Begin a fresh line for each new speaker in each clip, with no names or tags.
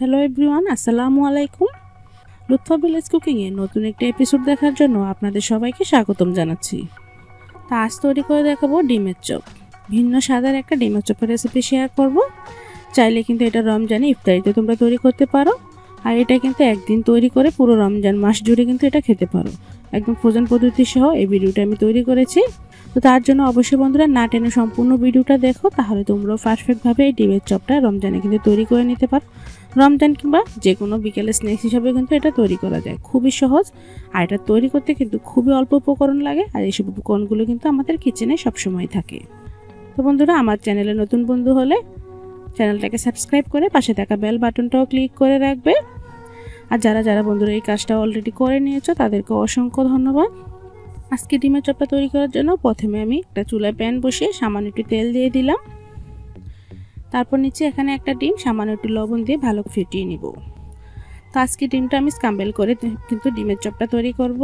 Hello everyone আসসালামু আলাইকুম Lutfa village কুকিংয়ে নতুন একটা এপিসোড দেখার জন্য আপনাদের সবাইকে স্বাগতম জানাচ্ছি। তা আজ তৈরি করে দেখাবো ডিমের চপ। ভিন্ন স্বাদের একটা ডিমের চপের রেসিপি শেয়ার করব। চাইলে কিন্তু এটা রমজানে ইফতারিতে তোমরা তৈরি করতে পারো। আর এটা কিন্তু একদিন তৈরি করে পুরো রমজান মাস জুড়ে কিন্তু এটা খেতে পারো। একদম ফ্রোজেন পদ্ধতি সহ এই ভিডিওটা আমি তৈরি করেছি। তো তার জন্য অবশ্যই বন্ধুরা না টেনে সম্পূর্ণ ভিডিওটা দেখো, তাহলে তোমরাও পারফেক্টভাবে এই ডিমের চপটা রমজানে কিন্তু তৈরি করে নিতে পারো। রমজান কিংবা যে কোনো বিকেলে স্ন্যাক্স হিসাবে কিন্তু এটা তৈরি করা যায়। খুবই সহজ আর এটা তৈরি করতে কিন্তু খুবই অল্প উপকরণ লাগে আর এইসব উপকরণগুলো কিন্তু আমাদের কিচেনে সবসময় থাকে। তো বন্ধুরা, আমার চ্যানেলে নতুন বন্ধু হলে চ্যানেলটাকে সাবস্ক্রাইব করে পাশে থাকা বেল বাটনটাও ক্লিক করে রাখবে। আর যারা যারা বন্ধুরা এই কাজটা অলরেডি করে নিয়েছো, তাদেরকে অসংখ্য ধন্যবাদ। আজকে ডিমের চপটা তৈরি করার জন্য প্রথমে আমি একটা চুলায় প্যান বসিয়ে সামান্য একটু তেল দিয়ে দিলাম। তারপর নিচে এখানে একটা ডিম, সামান্য একটু লবণ দিয়ে ভালো ফিটিয়ে নিব। তো আজকে ডিমটা আমি স্কাম্বেল করে কিন্তু ডিমের চপটা তৈরি করব।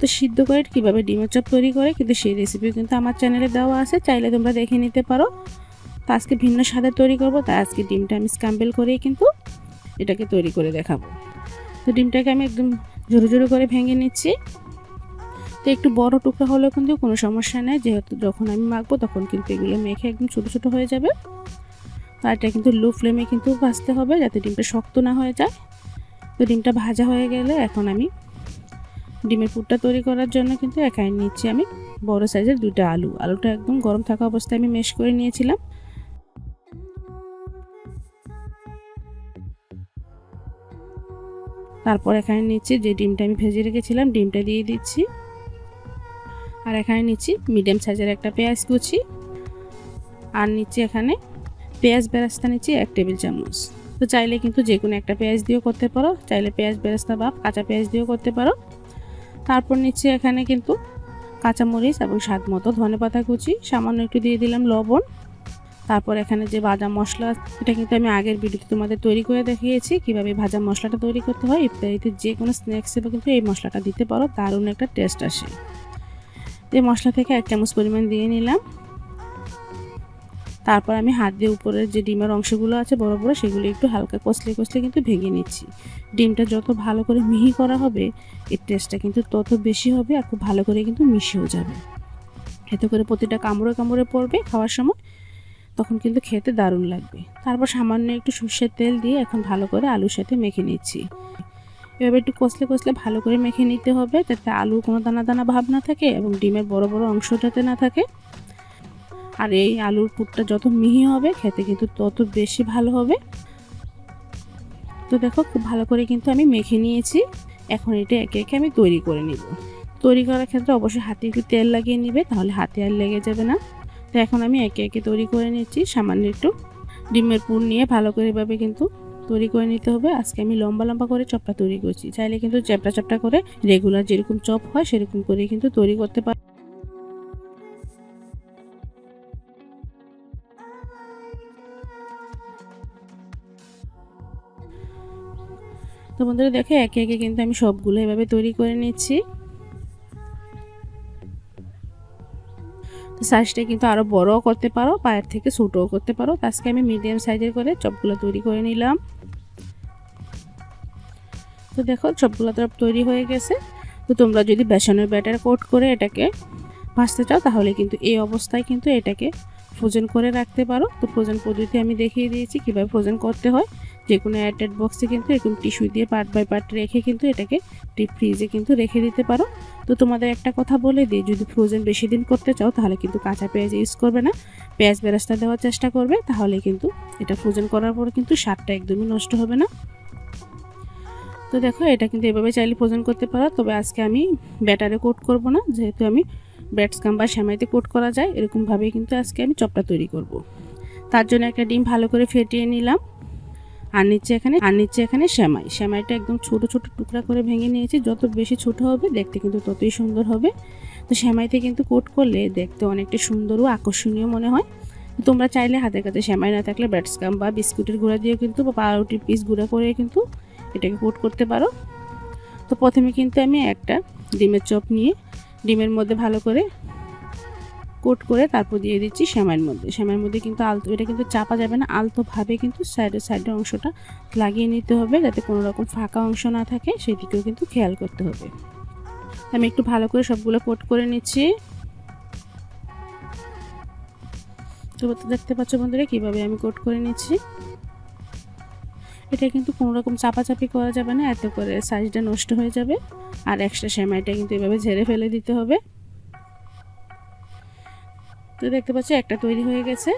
তো সিদ্ধ করে কীভাবে ডিমের চপ তৈরি করে, কিন্তু সেই রেসিপি কিন্তু আমার চ্যানেলে দেওয়া আছে, চাইলে তোমরা দেখে নিতে পারো। তো আজকে ভিন্ন স্বাদের তৈরি করব, তাই আজকে ডিমটা আমি স্কাম্বেল করেই কিন্তু এটাকে তৈরি করে দেখাবো। তো ডিমটাকে আমি একদম ঝুরো ঝুরো করে ভেঙে নিচ্ছি। তো একটু বড় টুকরা হলেও কিন্তু কোনো সমস্যা নেই, যেহেতু যখন আমি মাখবো তখন কিন্তু এগুলো মেখে একদম ছোটো ছোটো হয়ে যাবে। তো এটা কিন্তু লো ফ্লেমে কিন্তু ভাজতে হবে যাতে ডিমটা শক্ত না হয়ে যায়। তো ডিমটা ভাজা হয়ে গেলে এখন আমি ডিমের পুরটা তৈরি করার জন্য কিন্তু একাই নিচ্ছি আমি বড় সাইজের দুটো আলু। আলুটা একদম গরম থাকা অবস্থায় আমি মেশ করে নিয়েছিলাম। তারপর এখানে নিচ্ছি যে ডিমটা আমি ভেজে রেখেছিলাম, ডিমটা দিয়ে দিচ্ছি। আর এখানে নিচ্ছি মিডিয়াম সাইজের একটা পেঁয়াজ কুচি। আর নিচ্ছি এখানে পেঁয়াজ বেরাস্তা নিচ্ছি এক টেবিল চামচ। তো চাইলে কিন্তু যে কোনো একটা পেঁয়াজ দিয়েও করতে পারো। চাইলে পেঁয়াজ বেরাস্তা বা কাঁচা পেঁয়াজ দিয়েও করতে পারো। তারপর নিচ্ছি এখানে কিন্তু কাঁচামরিচ এবং স্বাদ মতো ধনে পাতা কুচি, সামান্য একটু দিয়ে দিলাম লবণ। তারপর এখানে যে ভাজা মশলা, এটা কিন্তু আমি আগের ভিডিওতে তোমাদের তৈরি করে দেখিয়েছি, কীভাবে ভাজা মশলাটা তৈরি করতে হয়। ইফতারিতে যে কোনো স্ন্যাক্স স্ন্যাক্সে কিন্তু এই মশলাটা দিতে পারো, দারুণ একটা টেস্ট আসে। এই মশলা থেকে এক চামচ পরিমাণ দিয়ে নিলাম। তারপর আমি হাত দিয়ে উপরের যে ডিমের অংশগুলো আছে বড় বড়, সেগুলো একটু হালকা কষলে কষলে কিন্তু ভেঙে নিচ্ছি। ডিমটা যত ভালো করে মিহি করা হবে, এর টেস্টটা কিন্তু তত বেশি হবে আর খুব ভালো করে কিন্তু মিশেও যাবে। এতে করে প্রতিটা কামড়ে কামড়ে পড়বে খাওয়ার সময়, তখন কিন্তু খেতে দারুণ লাগবে। তারপর সামান্য একটু সর্ষের তেল দিয়ে এখন ভালো করে আলুর সাথে মেখে নিচ্ছি। এভাবে একটু কষলে কষলে ভালো করে মেখে নিতে হবে, যাতে আলু কোনো দানা দানা ভাব না থাকে এবং ডিমের বড় বড় অংশটাতে না থাকে। আর এই আলুর পুরটা যত মিহি হবে, খেতে কিন্তু তত বেশি ভালো হবে। তো দেখো, খুব ভালো করে কিন্তু আমি মেখে নিয়েছি। এখন এটা একে একে আমি তৈরি করে নিব। তৈরি করার ক্ষেত্রে অবশ্যই হাতে একটু তেল লাগিয়ে নিবে, তাহলে হাতে আর লেগে যাবে না। তো এখন আমি একে একে তৈরি করে নিচ্ছি, সামান্য একটু। ডিমের পুর নিয়ে ভালো করে এভাবে কিন্তু তৈরি করে নিতে হবে। আজকে আমি লম্বা লম্বা করে চপটা তৈরি করছি। চাইলে কিন্তু চ্যাপটা চ্যাপটা করে রেগুলার যেরকম চপ হয়, সেরকম করে কিন্তু তৈরি করতে পারি। তো বন্ধুরা দেখে, একে একে কিন্তু আমি সবগুলো এভাবে তৈরি করে নিচ্ছি। তো সাইজটা কিন্তু আরও বড়ও করতে পারো, পায়ের থেকে ছোটও করতে পারো। আজকে আমি মিডিয়াম সাইজের করে চপগুলো তৈরি করে নিলাম। তো দেখো চপগুলো তো তৈরি হয়ে গেছে। তো তোমরা যদি বেসনের ব্যাটার কোট করে এটাকে ভাজতে চাও, তাহলে কিন্তু এই অবস্থায় কিন্তু এটাকে ফ্রোজেন করে রাখতে পারো। তো ফ্রোজেন পদ্ধতি আমি দেখিয়ে দিয়েছি, কীভাবে ফ্রোজেন করতে হয়। যে কোনো এয়ারটাইট বক্সে কিন্তু এরকম টিস্যু দিয়ে পার্ট বাই পার্ট রেখে কিন্তু এটাকে ডিপ ফ্রিজে কিন্তু রেখে দিতে পারো। তো তোমাদের একটা কথা বলে দিই যদি ফ্রোজেন বেশি দিন করতে চাও, তাহলে কিন্তু কাঁচা পেঁয়াজ ইউজ করবে না। পেঁয়াজ বেরাস্তা দেওয়ার চেষ্টা করবে, তাহলে কিন্তু এটা ফ্রোজেন করার পর কিন্তু স্বাদটা একদমই নষ্ট হবে না। তো দেখো, এটা কিন্তু এভাবে চাইলে ফ্রোজেন করতে পারো, তবে আজকে আমি ব্যাটারে কোট করব না, যেহেতু আমি ব্রেডসকাম বা শ্যামাইতে কোট করা যায়, এরকমভাবেই কিন্তু আজকে আমি চপটা তৈরি করব। তার জন্য একটা ডিম ভালো করে ফেটিয়ে নিলাম। আর নিচে এখানে, আর নিচে এখানে শ্যামাই শ্যামাইটা একদম ছোট ছোট টুকরা করে ভেঙে নিয়েছি। যত বেশি ছোট হবে, দেখতে কিন্তু ততই সুন্দর হবে। তো শ্যামাইতে কিন্তু কোট করলে দেখতে অনেকটা সুন্দর ও আকর্ষণীয় মনে হয়। তোমরা চাইলে হাতে কাছে শ্যামাই না থাকলে ব্যাটসকাম বা বিস্কুটের গুঁড়া দিয়ে কিন্তু বা পাউরুটির পিস গুঁড়া করে কিন্তু এটাকে কোট করতে পারো। তো প্রথমে কিন্তু আমি একটা ডিমের চপ নিয়ে, ডিমের মধ্যে ভালো করে কোট করে তারপর দিয়ে দিচ্ছি শ্যামাইয়ের মধ্যে। শ্যামাইয়ের মধ্যে কিন্তু আলতো, এটা কিন্তু চাপা যাবে না, আলতোভাবে কিন্তু সাইডে সাইডের অংশটা লাগিয়ে নিতে হবে যাতে কোনো রকম ফাঁকা অংশ না থাকে, সেদিকেও কিন্তু খেয়াল করতে হবে। আমি একটু ভালো করে সবগুলো কোট করে নিচ্ছি। তো দেখতে পাচ্ছ বন্ধুরা কীভাবে আমি কোট করে নিচ্ছি। এটা কিন্তু কোনো রকম চাপাচাপি করা যাবে না, এত করে সাইজটা নষ্ট হয়ে যাবে। আর এক্সট্রা সেমাইটা কিন্তু এভাবে ঝেড়ে ফেলে দিতে হবে। তো দেখতে পাচ্ছি, একটা তৈরি হয়ে গেছে।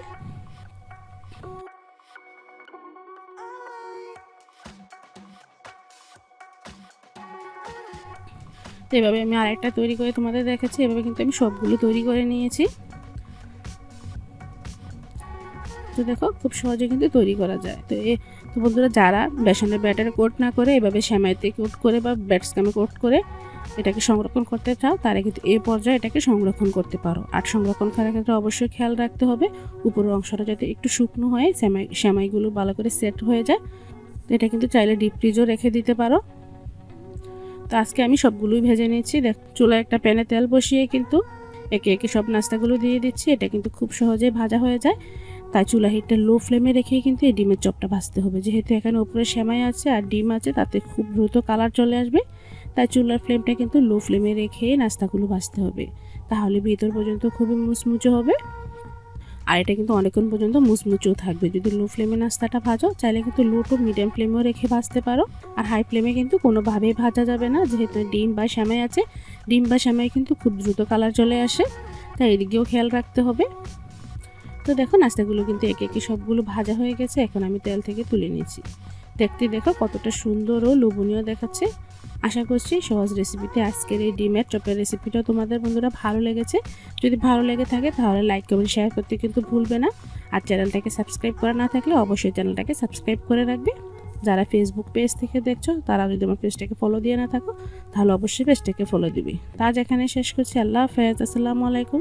তো এভাবে আমি আরেকটা তৈরি করে তোমাদের দেখাচ্ছি। এভাবে কিন্তু আমি সবগুলো তৈরি করে নিয়েছি। তো দেখো, খুব সহজে কিন্তু তৈরি করা যায়। তো এ, তো বন্ধুরা যারা বেসনের ব্যাটারে কোট না করে, এভাবে শ্যামাইতে কোট করে বা ব্যাটসকামে কোট করে এটাকে সংরক্ষণ করতে চাও, তারা কিন্তু এই পর্যায়ে এটাকে সংরক্ষণ করতে পারো। আর সংরক্ষণ করার ক্ষেত্রে অবশ্যই খেয়াল রাখতে হবে, উপরের অংশটা যাতে একটু শুকনো হয় শ্যামাই শ্যামাইগুলো ভালো করে সেট হয়ে যায়। তো এটা কিন্তু চাইলে ডিপ ফ্রিজও রেখে দিতে পারো। তো আজকে আমি সবগুলোই ভেজে নিচ্ছি দেখ, চুলায় একটা প্যানে তেল বসিয়ে কিন্তু একে একে সব নাস্তাগুলো দিয়ে দিচ্ছি। এটা কিন্তু খুব সহজেই ভাজা হয়ে যায়। তাই চুলা হিটটা লো ফ্লেমে রেখেই কিন্তু এই ডিমের চপটা ভাজতে হবে। যেহেতু এখানে উপরে সেমাই আছে আর ডিম আছে, তাতে খুব দ্রুত কালার চলে আসবে। তাই চুলার ফ্লেমটা কিন্তু লো ফ্লেমে রেখে নাস্তাগুলো ভাজতে হবে। তাহলে ভিতর পর্যন্ত খুবই মুচমুচো হবে। আর এটা কিন্তু অনেকক্ষণ পর্যন্ত মুচমুচেও থাকবে। যদি লো ফ্লেমে নাস্তাটা ভাজো, চাইলে কিন্তু লো টু মিডিয়াম ফ্লেমেও রেখে ভাজতে পারো। আর হাই ফ্লেমে কিন্তু কোনোভাবেই ভাজা যাবে না। যেহেতু ডিম বা শ্যামাই আছে, ডিম বা শ্যামাই কিন্তু খুব দ্রুত কালার চলে আসে। তাই এদিকেও খেয়াল রাখতে হবে। তো দেখো নাস্তাগুলো কিন্তু একে একে সবগুলো ভাজা হয়ে গেছে, এখন আমি তেল থেকে তুলে নিয়েছি। দেখতে দেখো কতটা সুন্দর ও লোভনীয় দেখাচ্ছে। আশা করছি সহজ রেসিপিতে আজকের এই ডিমের চপের রেসিপিটা তোমাদের বন্ধুরা ভালো লেগেছে। যদি ভালো লেগে থাকে তাহলে লাইক কমেন্ট শেয়ার করতে কিন্তু ভুলবে না। আর চ্যানেলটাকে সাবস্ক্রাইব করা না থাকলে অবশ্যই চ্যানেলটাকে সাবস্ক্রাইব করে রাখবে। যারা ফেসবুক পেজ থেকে দেখছ তারা যদি আমার পেজটাকে ফলো দিয়ে না থাকো, তাহলে অবশ্যই পেজটাকে ফলো দিবি। তা যেখানে শেষ করছি। আল্লাহ হাফেজ। আসসালামু আলাইকুম।